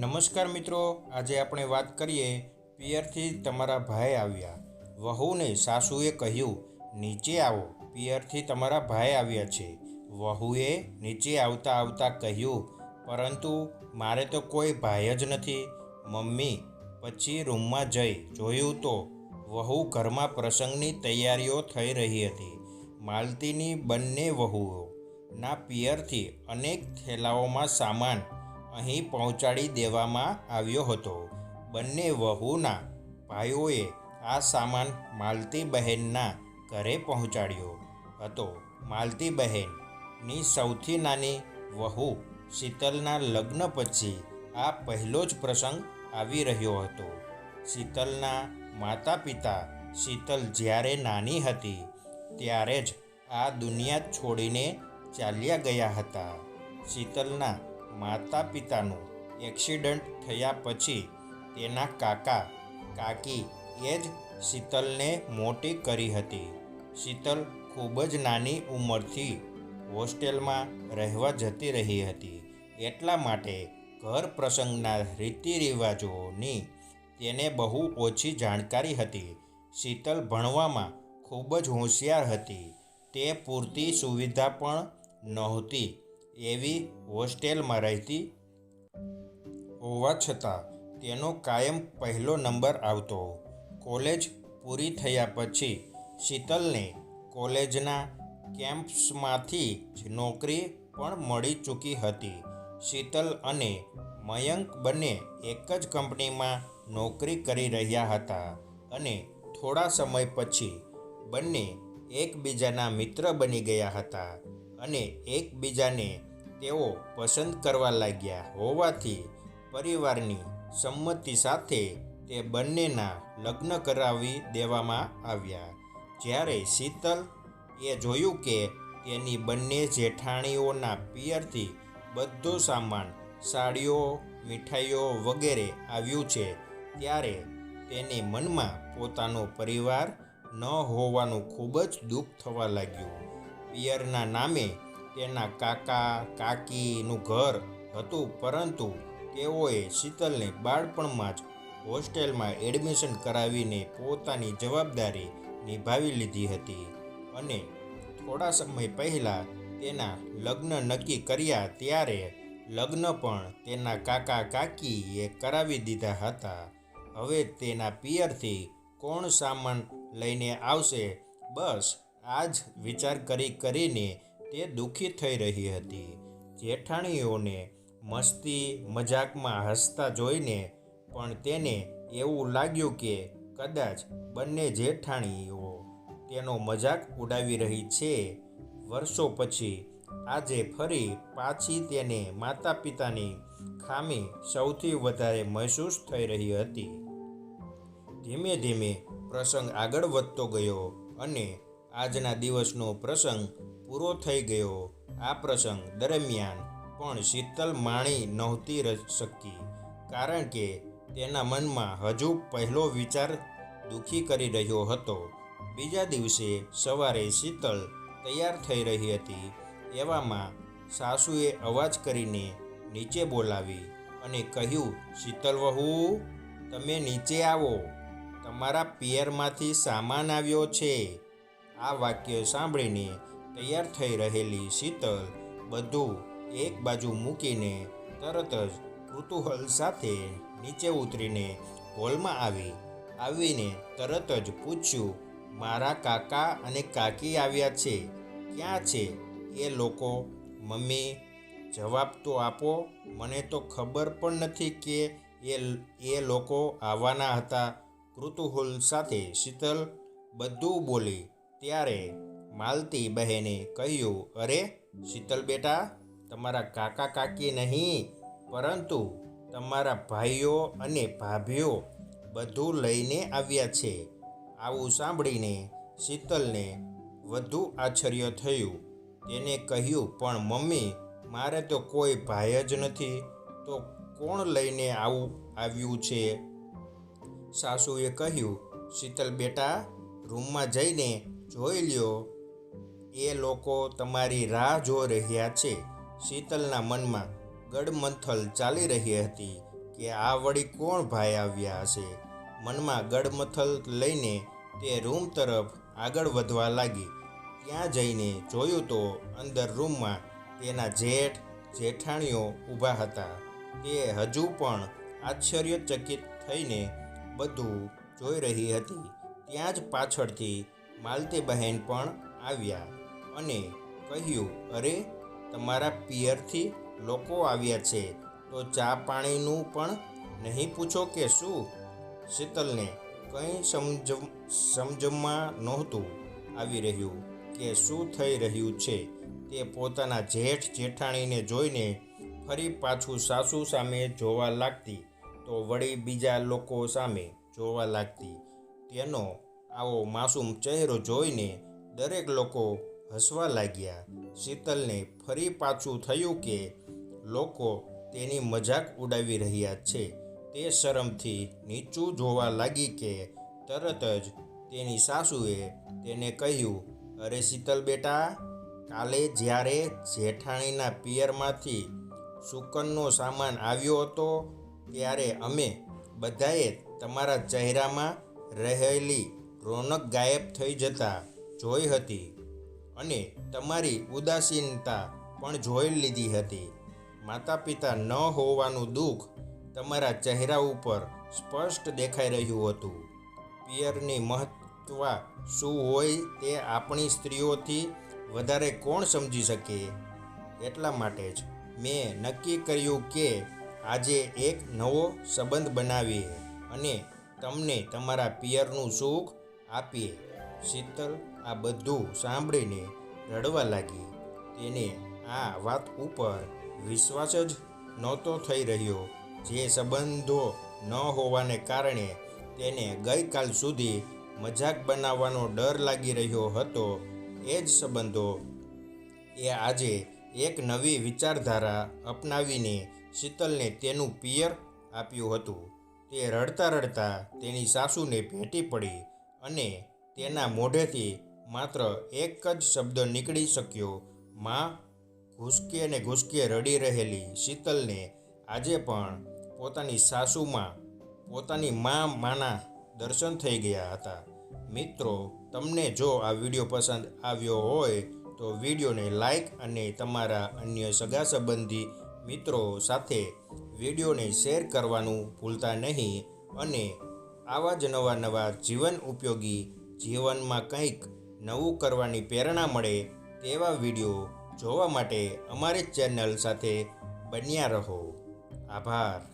નમસ્કાર મિત્રો, આજે આપણે વાત કરીએ પિયરથી તમારા ભાઈ આવ્યા. વહુને સાસુએ કહ્યું, નીચે આવો. પિયરથી તમારા ભાઈ આવ્યા છે. વહુએ નીચે આવતા આવતા કહ્યું, પરંતુ મારે તો કોઈ ભાઈ જ નથી. મમ્મી, પછી રૂમમાં જઈ જોયું તો. વહુ ઘરમાં પ્રસંગની તૈયારીઓ થઈ રહી હતી. માલતીની બંને વહુઓ, ના પિયરથી અનેક થેલાઓમાં સામાન અહીં પહોંચાડી દેવામાં આવ્યો હતો. બંને વહુના ભાઈઓએ આ સામાન માલતી બહેનના ઘરે પહોંચાડ્યો હતો. માલતી બહેનની સૌથી નાની વહુ શીતલના લગ્ન પછી આ પહેલો જ પ્રસંગ આવી રહ્યો હતો. શીતલના માતા પિતા શીતલ જ્યારે નાની હતી ત્યારે જ આ દુનિયા છોડીને ચાલ્યા ગયા હતા. શીતલના માતા પિતાનું એક્સિડન્ટ થયા પછી તેના કાકા, કાકી એ જ શીતલને મોટી કરી હતી. શીતલ ખૂબ જ નાની ઉંમરથી હોસ્ટેલમાં રહેવા જતી રહી હતી. એટલા માટે ઘર પ્રસંગના રીતિ રિવાજોની તેને બહુ ઓછી જાણકારી હતી. શીતલ ભણવામાં ખૂબ જ હોશિયાર હતી. તે પૂરતી સુવિધા પણ નહોતી. એવી હોસ્ટેલમાં રહેતી હોવા છતાં તેનો કાયમ પહેલો નંબર આવતો. કોલેજ પૂરી થયા પછી શીતલને કોલેજના કેમ્પ્સમાંથી જ નોકરી પણ મળી ચૂકી હતી. શીતલ અને મયંક બંને એક જ કંપનીમાં નોકરી કરી રહ્યા હતા અને થોડા સમય પછી બંને એકબીજાના મિત્ર બની ગયા હતા અને એકબીજાને તેઓ પસંદ કરવા લાગ્યા હોવાથી પરિવારની સંમતિ સાથે તે બંનેના લગ્ન કરાવી દેવામાં આવ્યા. જ્યારે શીતલ એ જોયું કે તેની બંને જેઠાણીઓના પિયરથી બધો સામાન, સાડીઓ, મીઠાઈઓ વગેરે આવ્યું છે, ત્યારે તેને મનમાં પોતાનો પરિવાર ન હોવાનું ખૂબ જ દુઃખ થવા લાગ્યું. પિયરના નામે તેના કાકા, કાકીનું ઘર હતું, પરંતુ તેઓએ શીતલને બાળપણમાં જ હોસ્ટેલમાં એડમિશન કરાવીને પોતાની જવાબદારી નિભાવી લીધી હતી અને થોડા સમય પહેલાં તેના લગ્ન નક્કી કર્યા ત્યારે લગ્ન પણ તેના કાકા, કાકીએ કરાવી દીધા હતા. હવે તેના પિયરથી કોણ સામાન લઈને આવશે? બસ, આ જ વિચાર કરી કરીને તે દુઃખી થઈ રહી હતી. જેઠાણીઓને મસ્તી મજાકમાં હસતા જોઈને પણ તેને એવું લાગ્યું કે કદાચ બંને જેઠાણીઓ તેનો મજાક ઉડાવી રહી છે. વર્ષો પછી આજે ફરી પાછી તેને માતા પિતાની ખામી સૌથી વધારે મહેસૂસ થઈ રહી હતી. ધીમે ધીમે પ્રસંગ આગળ વધતો ગયો અને આજના દિવસનો પ્રસંગ પૂરો થઈ ગયો. આ પ્રસંગ દરમિયાન પણ શીતલ માણી નહોતી શકી, કારણ કે તેના મનમાં હજુ પહેલો વિચાર દુઃખી કરી રહ્યો હતો. બીજા દિવસે સવારે શીતલ તૈયાર થઈ રહી હતી, એવામાં સાસુએ અવાજ કરીને નીચે બોલાવી અને કહ્યું, શીતલ વહુ, તમે નીચે આવો. તમારા પિયરમાંથી સામાન આવ્યો છે. આ વાક્ય સાંભળીને તૈયાર થઈ રહેલી શીતલ બધું એક બાજુ મૂકીને તરત જ કૃતુહલ સાથે નીચે ઉતરીને હોલમાં આવી. આવીને તરત જ પૂછ્યું, મારા કાકા અને કાકી આવ્યા છે? ક્યાં છે? એ લોકો? મમ્મી, જવાબ તો આપો. મને તો ખબર પણ નથી કે એ એ લોકો આવવાના હતા. કૃતુહુલ સાથે શીતલ બધું બોલી. ત્યારે માલતી બહેને કહ્યું, અરે, શીતલ બેટા, તમારા કાકા કાકી નહીં, પરંતુ તમારા ભાઈઓ અને ભાભીઓ બધું લઈને આવ્યા છે. આવું સાંભળીને શીતલને વધુ આશ્ચર્ય થયું. તેને કહ્યું, પણ મમ્મી, મારે તો કોઈ ભાઈ જ નથી, તો કોણ લઈને આવું આવ્યું છે? સાસુએ કહ્યું, શીતલ બેટા, રૂમમાં જઈને જોઈ લ્યો એ લોકો તમારી રાહ જોઈ રહ્યા છે. શીતલના મનમાં ગડમંથલ ચાલી રહી હતી કે આ વળી કોણ ભાઈ આવ્યા હશે? મનમાં ગડમથલ લઈને તે રૂમ તરફ આગળ વધવા લાગી. ત્યાં જઈને જોયું તો અંદર રૂમમાં તેના જેઠ, જેઠાણીઓ ઊભા હતા. તે હજુ પણ આશ્ચર્યચકિત થઈને બધું જોઈ રહી હતી. ત્યાં જ પાછળથી માલતી બહેન પણ આવ્યા. અને કહ્યું, અરે, તમારા પિયરથી લોકો આવ્યા છે, તો ચા પાણીનું પણ નહીં પૂછો કે શું શીતલને કંઈ સમજ સમજમાં નહોતું આવી રહ્યું કે શું થઈ રહ્યું છે. તે પોતાના જેઠ જેઠાણીને જોઈને ફરી પાછું સાસુ સામે જોવા લાગતી, તો વળી બીજા લોકો સામે જોવા લાગતી. તેનો આવો માસૂમ ચહેરો જોઈને દરેક લોકો હસવા લાગ્યા. શીતલને ફરી પાછું થયું કે લોકો તેની મજાક ઉડાવી રહ્યા છે. તે શરમથી નીચું જોવા લાગી કે તરત જ તેની સાસુએ તેને કહ્યું, અરે શીતલ બેટા, કાલે જ્યારે જેઠાણીના પિયરમાંથી સુકનનો સામાન આવ્યો હતો, ત્યારે અમે બધાએ તમારા ચહેરામાં રહેલી રોનક ગાયબ થઈ જતા જોઈ હતી. અને તમારી ઉદાસીનતા પણ જોઈ લીધી હતી. માતા પિતા ન હોવાનું દુઃખ તમારા ચહેરા ઉપર સ્પષ્ટ દેખાઈ રહ્યું હતું. પિયરની મહત્વ શું હોય તે આપણી સ્ત્રીઓથી વધારે કોણ સમજી શકે? એટલા માટે જ મેં નક્કી કર્યું કે આજે એક નવો સંબંધ બનાવીએ અને તમને તમારા પિયરનું સુખ આપીએ. શીતલ આ બધું સાંભળીને રડવા લાગી. તેને આ વાત ઉપર વિશ્વાસ જ નહોતો થઈ રહ્યો. જે સંબંધો ન હોવાને કારણે તેને ગઈકાલ સુધી મજાક બનાવવાનો ડર લાગી રહ્યો હતો. એ જ સંબંધો એ આજે એક નવી વિચારધારા અપનાવીને શીતલને તેનું પિયર આપ્યું હતું. તે રડતા રડતા તેની સાસુને ભેટી પડી અને તેના મોઢેથી માત્ર એક જ શબ્દ નીકળી શક્યો. માં ઘૂસકે ને ઘૂસકે રડી રહેલી શીતલને આજે પણ પોતાની સાસુમાં, પોતાની મા માના દર્શન થઈ ગયા હતા. મિત્રો, તમને જો આ વીડિયો પસંદ આવ્યો હોય તો વિડીયોને લાઈક અને તમારા અન્ય સગા સંબંધી મિત્રો સાથે વિડીયોને શેર કરવાનું ભૂલતા નહીં અને આવા જ નવા નવા જીવન ઉપયોગી જીવનમાં કંઈક નવું કરવાની પ્રેરણા મળે તેવા વીડિયો જોવા માટે અમારી ચેનલ સાથે બન્યા રહો. આભાર.